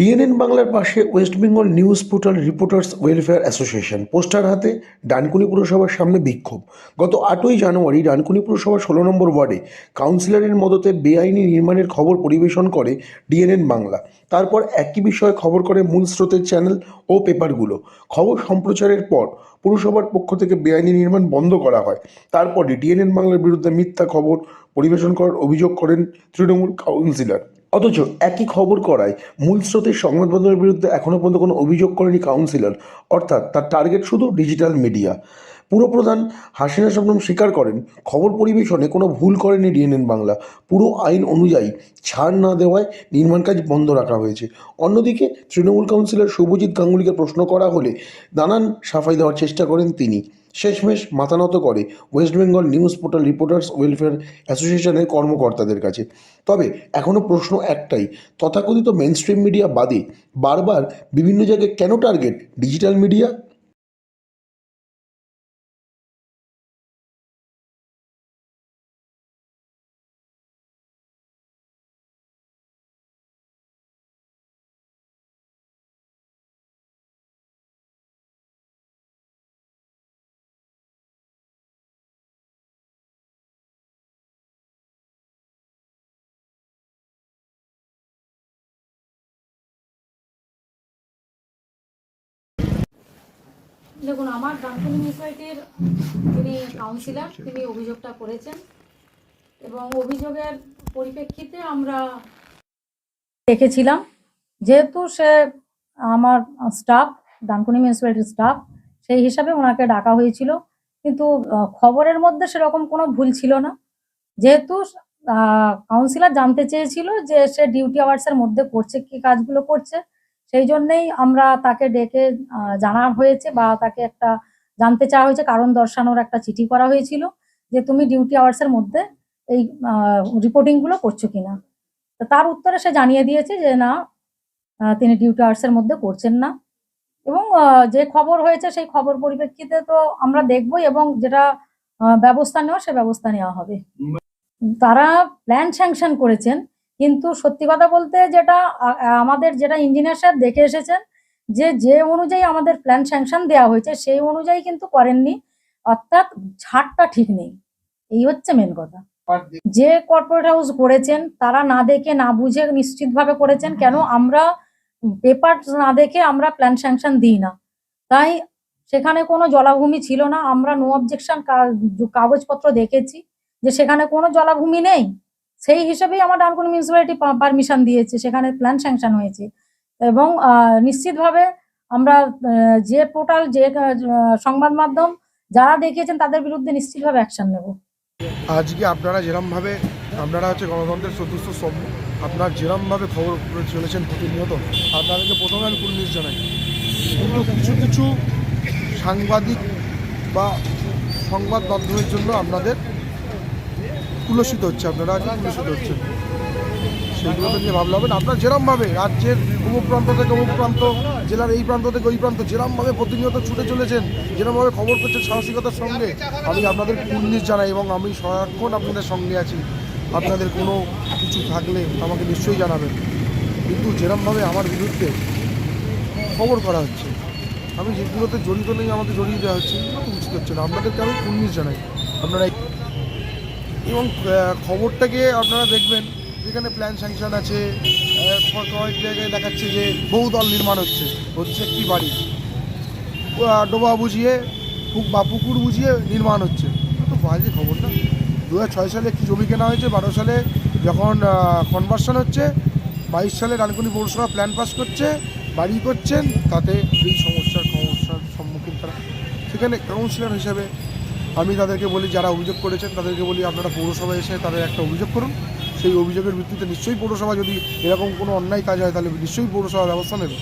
DNN বাংলার পাশে West Bengal news portal reporters welfare association. Poster হাতে ডানকুনি পুরসভার সামনে বিক্ষোভ। গত আটই জানুয়ারি ডানকুনি পুরসভার ষোলো নম্বর ওয়ার্ডে কাউন্সিলরের মদতে বেআইনি নির্মাণের খবর পরিবেশন করে ডিএনএন বাংলা। তারপর একই বিষয়ে খবর করে মূল স্রোতের চ্যানেল ও পেপারগুলো। খবর সম্প্রচারের পর পুরসভার পক্ষ থেকে বেআইনি নির্মাণ বন্ধ করা হয়। তারপরে ডিএনএন বাংলার বিরুদ্ধে মিথ্যা খবর পরিবেশন করার অভিযোগ করেন তৃণমূল কাউন্সিলর। অথচ একই খবর করায় মূল স্রোতের সংবাদমাধ্যমের বিরুদ্ধে এখনও পর্যন্ত কোনো অভিযোগ করেনি কাউন্সিলর। অর্থাৎ তার টার্গেট শুধু ডিজিটাল মিডিয়া পুরপ্রধান হাসিনা শবনম স্বীকার করেন, খবর পরিবেশনে কোনো ভুল করেনি ডিএনএন বাংলা। পুরো আইন অনুযায়ী ছাড় না দেওয়ায় নির্মাণ কাজ বন্ধ রাখা হয়েছে। অন্যদিকে তৃণমূল কাউন্সিলর শুভজিৎ গাঙ্গুলিকে প্রশ্ন করা হলে নানান সাফাই দেওয়ার চেষ্টা করেন তিনি। শেষমেশ মাথানত করে West Bengal news portal reporters welfare অ্যাসোসিয়েশনের কর্মকর্তাদের কাছে। তবে এখনও প্রশ্ন একটাই, তথাকথিত মেন স্ট্রিম মিডিয়া বাদে বারবার বিভিন্ন জায়গায় কেন টার্গেট ডিজিটাল মিডিয়া দেখুন, আমার ডানকুনি মিউনিসিপ্যালিটির যিনি কাউন্সিলর তিনি অভিযোগটা করেছেন এবং অভিযোগের পরিপ্রেক্ষিতে আমরা দেখেছিলাম, যেহেতু সে আমার স্টাফ ডানকুনি মিউনিসিপ্যালিটির স্টাফ সেই হিসাবে ওনাকে ডাকা হয়েছিল, কিন্তু খবরের মধ্যে সেরকম কোনো ভুল ছিল না। যেহেতু কাউন্সিলর জানতে চেয়েছিল যে সে ডিউটি আওয়ার্সের মধ্যে করছে, কি কাজগুলো করছে সেই জন্যেই আমরা তাকে ডেকে জানা হয়েছে বা তাকে একটা জানতে চাওয়া হয়েছে কারণ দর্শানোর একটা চিঠি করা হয়েছিল যে তুমি ডিউটি আওয়ার্সের মধ্যে এই রিপোর্টিংগুলো করছ কিনা। তার উত্তরে সে জানিয়ে দিয়েছে যে না তিনি ডিউটি আওয়ার্সের মধ্যে করছেন না। এবং যে খবর হয়েছে সেই খবর পরিপ্রেক্ষিতে তো আমরা দেখবই এবং যেটা ব্যবস্থা নেওয়া সে ব্যবস্থা নেওয়া হবে। তারা প্ল্যান স্যাংশন করেছেন। কিন্তু সত্যি কথা বলতে যেটা আমাদের যেটা ইঞ্জিনিয়ার সাহেব দেখে এসেছেন যে যে অনুযায়ী আমাদের প্ল্যান স্যাংশন দেওয়া হয়েছে সেই অনুযায়ী কিন্তু করেননি। অর্থাৎ ছাড়টা ঠিক নেই। এই হচ্ছে মেন কথা। যে কর্পোরেট হাউস করেছেন তারা না দেখে না বুঝে নিশ্চিতভাবে করেছেন কেন আমরা পেপার না দেখে আমরা প্ল্যান স্যাংশন দিই না। তাই সেখানে কোনো জলাভূমি ছিল না। আমরা নো অবজেকশন কাগজপত্র দেখেছি যে সেখানে কোনো জলাভূমি নেই। সেই হিসেবেই আমার ডানকুনি মিউনিসিপ্যালিটি পারমিশন দিয়েছে, সেখানে প্ল্যান স্যাংশন হয়েছে। এবং নিশ্চিতভাবে আমরা যে পোর্টাল যে সংবাদ মাধ্যম যারা দেখিয়েছেন তাদের বিরুদ্ধে নিশ্চিতভাবে অ্যাকশন নেব। আজকে আপনারা যেরমভাবে, আপনারা হচ্ছে গণতন্ত্রের সদস্য সব আপনারা যেরমভাবে খবর চলেছেন প্রতিনিয়ত, আপনাদেরকে প্রথমে আমি কুলনিশ জানাই। কিন্তু কিছু কিছু সাংবাদিক বা সংবাদ মাধ্যমের জন্য আপনাদের কুলসিত হচ্ছে আপনারা আজকে কুলসিত হচ্ছেন সেগুলো নিয়ে ভাবলে হবে না। আপনারা যেরমভাবে রাজ্যের অমুক প্রান্ত থেকে অমুক প্রান্ত, জেলার এই প্রান্ত থেকে ওই প্রান্ত, যেরমভাবে প্রতিনিয়ত ছুটে চলেছেন, যেরমভাবে খবর করছেন সাহসিকতার সঙ্গে, আমি আপনাদের কুর্নিশ জানাই এবং আমি সারাক্ষণ আপনাদের সঙ্গে আছি। আপনাদের কোনো কিছু থাকলে আমাকে নিশ্চয়ই জানাবেন। কিন্তু যেরমভাবে আমার বিরুদ্ধে খবর করা হচ্ছে, আমি যেগুলোতে জড়িত নেই আমাকে জড়িয়ে দেওয়া হচ্ছে এগুলো তো উচিত হচ্ছে না। আপনাদেরকে আমি কুর্নিশ জানাই। আপনারা এবং খবরটাকে আপনারা দেখবেন, যেখানে প্ল্যান স্যাংশন আছে কয়েক জায়গায় দেখাচ্ছে যে বহুদল নির্মাণ হচ্ছে হচ্ছে একটি বাড়ি। ডোবা বুঝিয়ে বা পুকুর বুঝিয়ে নির্মাণ হচ্ছে। তো বাজে খবর না দু সালে একটি জমি কেনা হয়েছে, বারো সালে যখন কনভার্সন হচ্ছে, বাইশ সালে রানকুনি পৌরসভা প্ল্যান পাস করছে, বাড়ি করছেন, তাতে এই সমস্যার সমস্যার সম্মুখীন তারা। সেখানে কাউন্সিলর হিসেবে আমি তাদেরকে বলি, যারা অভিযোগ করেছেন, তাদেরকে বলি আপনারা পৌরসভায় এসে তাদের একটা অভিযোগ করুন। সেই অভিযোগের ভিত্তিতে নিশ্চয়ই পৌরসভা যদি এরকম কোনো অন্যায় কাজ হয়, তাহলে নিশ্চয়ই পৌরসভা ব্যবস্থা নেবে।